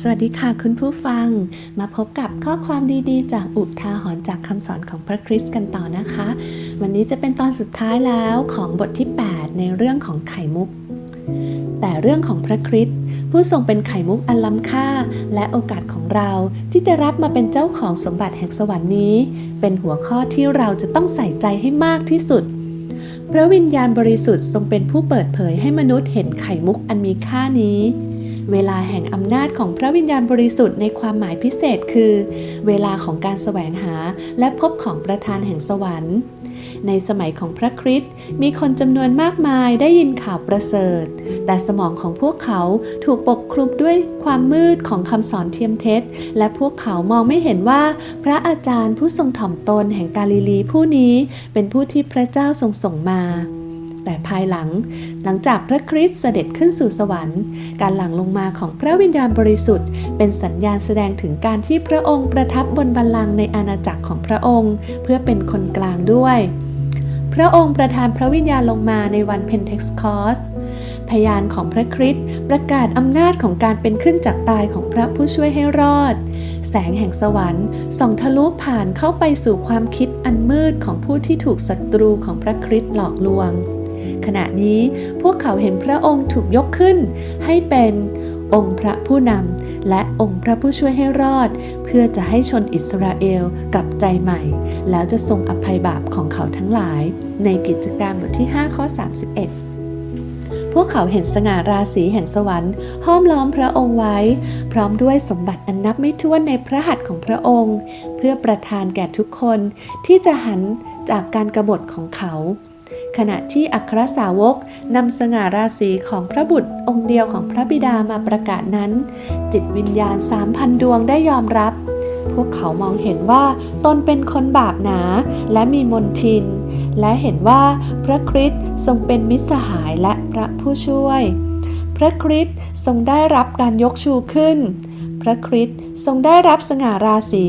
สวัสดีค่ะคุณผู้ฟัง มาพบกับข้อความดีๆ จากอุทาหรณ์จากคำสอนของพระคริสต์กันต่อนะคะ วันนี้จะเป็นตอนสุดท้ายแล้วของบทที่ 8 ในเรื่องของไข่มุก แต่เรื่องของพระคริสต์ผู้ทรงเป็นไข่มุกอันล้ำค่า และโอกาสของเราที่จะรับมาเป็นเจ้าของสมบัติแห่งสวรรค์นี้ เป็นหัวข้อที่เราจะต้องใส่ใจให้มากที่สุดพระวิญญาณบริสุทธิ์ทรงเป็นผู้เปิดเผยให้มนุษย์เห็นไข่มุกอันมีค่านี้ เวลาแห่งอำนาจของพระวิญญาณบริสุทธิ์ในความหมายพิเศษคือ เวลาของการแสวงหาและพบของประธานแห่งสวรรค์ ในสมัยของพระคริสต์มีคนจำนวนมากมายได้ยินข่าวประเสริฐ แต่สมองของพวกเขาถูกปกคลุมด้วยความมืดของคำสอนเทียมเท็จ และพวกเขามองไม่เห็นว่าพระอาจารย์ผู้ทรงถ่อมตนแห่งกาลิลีผู้นี้เป็นผู้ที่พระเจ้าทรงส่งมา แต่ภายหลัง หลังจากพระคริสต์เสด็จขึ้นสู่สวรรค์ การหลั่งลงมาของพระวิญญาณบริสุทธิ์ เป็นสัญญาณแสดงถึงการที่พระองค์ประทับบนบัลลังก์ในอาณาจักรของพระองค์ เพื่อเป็นคนกลางด้วย พระองค์ประทานพระวิญญาณลงมาในวันเพนเทคสคอสพยานของพระคริสต์ประกาศอำนาจของการเป็นขึ้นจากตายของพระผู้ช่วยให้รอด แสงแห่งสวรรค์ส่องทะลุผ่านเข้าไปสู่ความคิดอันมืดของผู้ที่ถูกศัตรูของพระคริสต์หลอกลวง ขณะนี้พวกเขาเห็นพระองค์ถูกยกขึ้น ให้เป็นองค์พระผู้นำและองค์พระผู้ช่วยให้รอด เพื่อจะให้ชนอิสราเอลกลับใจใหม่ แล้วจะทรงอภัยบาปของเขาทั้งหลาย ในกิจการบทที่ 5 ข้อ 31พวกเขาเห็นสง่าราศีแห่งสวรรค์ห้อมล้อมพระองค์ไว้ พร้อมด้วยสมบัติอันนับไม่ถ้วนในพระหัตถ์ของพระองค์ เพื่อประทานแก่ทุกคนที่จะหันจากการกรบฏของเขา ขณะที่อัครสาวกนำสง่าราศีของพระบุตรองค์เดียวของพระบิดามาประกาศนั้น จิตวิญญาณสามพันดวงได้ยอมรับ พวกเขามองเห็นว่าตนเป็นคนบาปหนาและมีมนทิน และเห็นว่าพระคริสต์ทรงเป็นมิตรสหายและพระผู้ช่วย พระคริสต์ทรงได้รับการยกชูขึ้นพระคริสต์ทรงได้รับสง่าราศี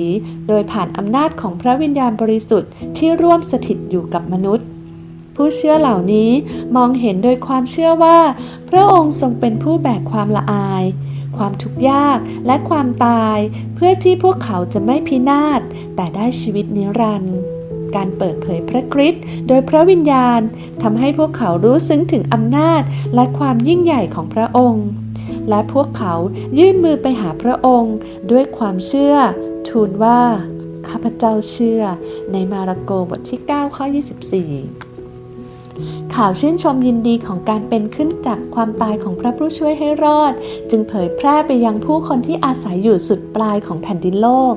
โดยผ่านอำนาจของพระวิญญาณบริสุทธิ์ที่ร่วมสถิตอยู่กับมนุษย์ ผู้เชื่อเหล่านี้มองเห็นโดยความเชื่อว่า พระองค์ทรงเป็นผู้แบกความละอาย ความทุกข์ยากและความตาย เพื่อที่พวกเขาจะไม่พินาศแต่ได้ชีวิตนิรันดร์การเปิดเผยพระคริสต์โดยพระวิญญาณทำให้พวกเขารู้ซึ้งถึงอำนาจและความยิ่งใหญ่ของพระองค์ และพวกเขายื่นมือไปหาพระองค์ ด้วยความเชื่อ ทูลว่า ข้าพเจ้าเชื่อในมาระโกบทที่ 9 ข้อ 24 ข่าวชื่นชมยินดีของการเป็นขึ้นจากความตายของพระผู้ช่วยให้รอด จึงเผยแพร่ไปยังผู้คนที่อาศัยอยู่สุดปลายของแผ่นดินโลก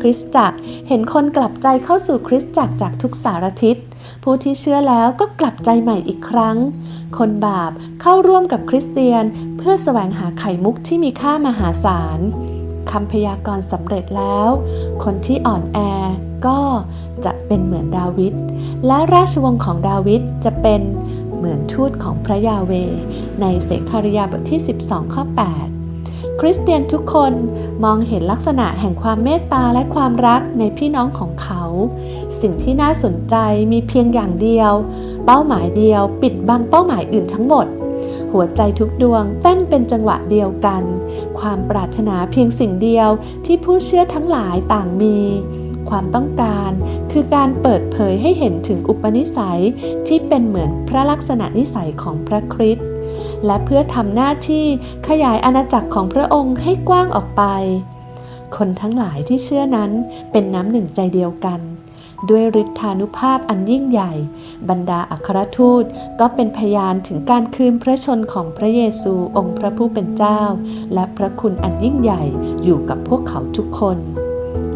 คริสตจักรเห็นคนกลับใจเข้าสู่คริสตจักรจากทุกสารทิศผู้ที่เชื่อแล้วก็กลับใจใหม่อีกครั้ง คนบาปเข้าร่วมกับคริสเตียน เพื่อแสวงหาไข่มุกที่มีค่ามหาศาล คำพยากรณ์สำเร็จแล้ว คนที่อ่อนแอก็จะเป็นเหมือนดาวิด และราชวงศ์ของดาวิดจะเป็นเหมือนทูตของพระยาเว ในเสคาริยาบทที่ 12 ข้อ 8 คริสเตียนทุกคนมองเห็นลักษณะแห่งความเมตตาและความรักในพี่น้องของเขา สิ่งที่น่าสนใจมีเพียงอย่างเดียว เป้าหมายเดียว ปิดบังเป้าหมายอื่นทั้งหมด หัวใจทุกดวงเต้นเป็นจังหวะเดียวกัน ความปรารถนาเพียงสิ่งเดียวที่ผู้เชื่อทั้งหลายต่างมี ความต้องการคือการเปิดเผยให้เห็นถึงอุปนิสัยที่เป็นเหมือนพระลักษณะนิสัยของพระคริสต์และเพื่อทำหน้าที่ขยายอาณาจักรของพระองค์ให้กว้างออกไป คนทั้งหลายที่เชื่อนั้นเป็นน้ำหนึ่งใจเดียวกัน ด้วยฤทธานุภาพอันยิ่งใหญ่ บรรดาอัครทูตก็เป็นพยานถึงการคืนพระชนของพระเยซูองค์พระผู้เป็นเจ้า และพระคุณอันยิ่งใหญ่อยู่กับพวกเขาทุกคน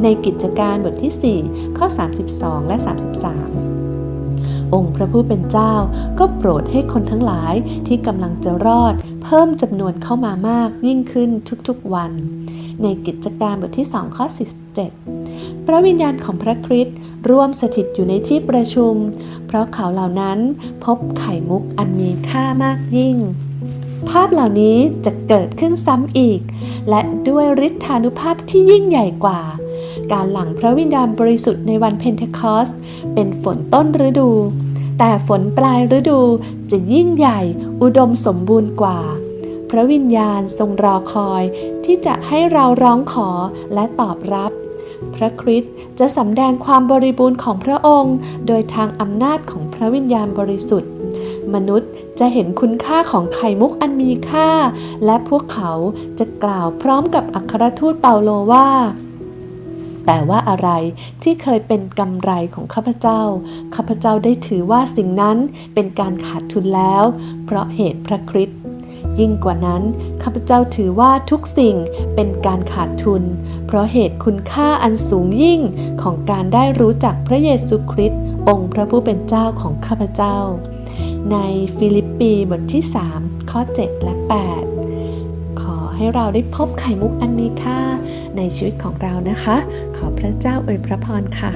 ในกิจการบทที่ 4 ข้อ 32 และ 33องค์พระผู้เป็นเจ้าก็โปรดให้คนทั้งหลายที่กำลังจะรอด เพิ่มจำนวนเข้ามามากยิ่งขึ้นทุกๆวัน ในกิจการบทที่ 2 ข้อ 47 พระวิญญาณของพระคริสต์ร่วมสถิตอยู่ในที่ประชุม เพราะเขาเหล่านั้นพบไข่มุกอันมีค่ามากยิ่ง ภาพเหล่านี้จะเกิดขึ้นซ้ำอีก และด้วยฤทธานุภาพที่ยิ่งใหญ่กว่า การหลั่งพระวิญญาณบริสุทธิ์ในวันเพนเทคอสเป็นฝนต้นฤดู แต่ฝนปลายฤดูจะยิ่งใหญ่อุดมสมบูรณ์กว่าพระวิญญาณทรงรอคอยที่จะให้เราร้องขอและตอบรับ ระคริสต์จะสำแดงความบริบูรณ์ของพระองค์ โดยทางอำนาจของพระวิญญาณบริสุทธิ์ มนุษย์จะเห็นคุณค่าของไข่มุกอันมีค่า และพวกเขาจะกล่าวพร้อมกับอัครทูตเปาโลว่าแต่ว่าอะไรที่เคยเป็นกำไรของข้าพเจ้า ข้าพเจ้าได้ถือว่าสิ่งนั้นเป็นการขาดทุนแล้ว เพราะเหตุพระคริสต์ ยิ่งกว่านั้นข้าพเจ้าถือว่าทุกสิ่งเป็นการขาดทุน เพราะเหตุคุณค่าอันสูงยิ่งของการได้รู้จักพระเยซูคริสต์องค์พระผู้เป็นเจ้าของข้าพเจ้า ในฟิลิปปีบทที่ 3 ข้อ 7 และ 8 ขอให้เราได้พบไข่มุกอันมีค่าในชีวิตของเรานะคะ ขอพระเจ้าอวยพระพรค่ะ